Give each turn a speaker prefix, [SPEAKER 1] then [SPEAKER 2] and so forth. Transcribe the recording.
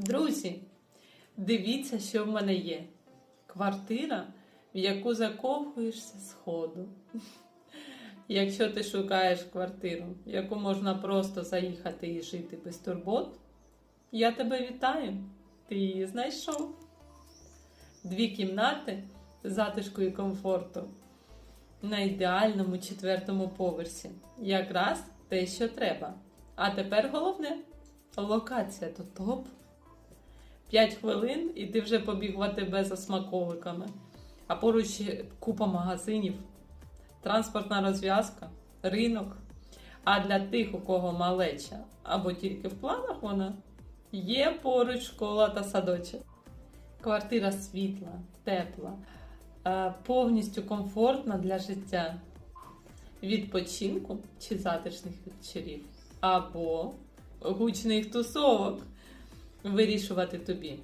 [SPEAKER 1] Друзі, дивіться, що в мене є. Квартира, в яку закохуєшся з ходу. Якщо ти шукаєш квартиру, в яку можна просто заїхати і жити без турбот, я тебе вітаю. Ти її знайшов. Дві кімнати затишку і комфорту на ідеальному четвертому поверсі. Якраз те, що треба. А тепер головне локація то топ. 5 хвилин і ти вже побіг в АТБ за смаколиками. А поруч купа магазинів, транспортна розв'язка, ринок. А для тих, у кого малеча або тільки в планах вона, є поруч школа та садочок. Квартира світла, тепла, повністю комфортна для життя, відпочинку чи затишних вечорів, або гучних тусовок. Вирішувати тобі.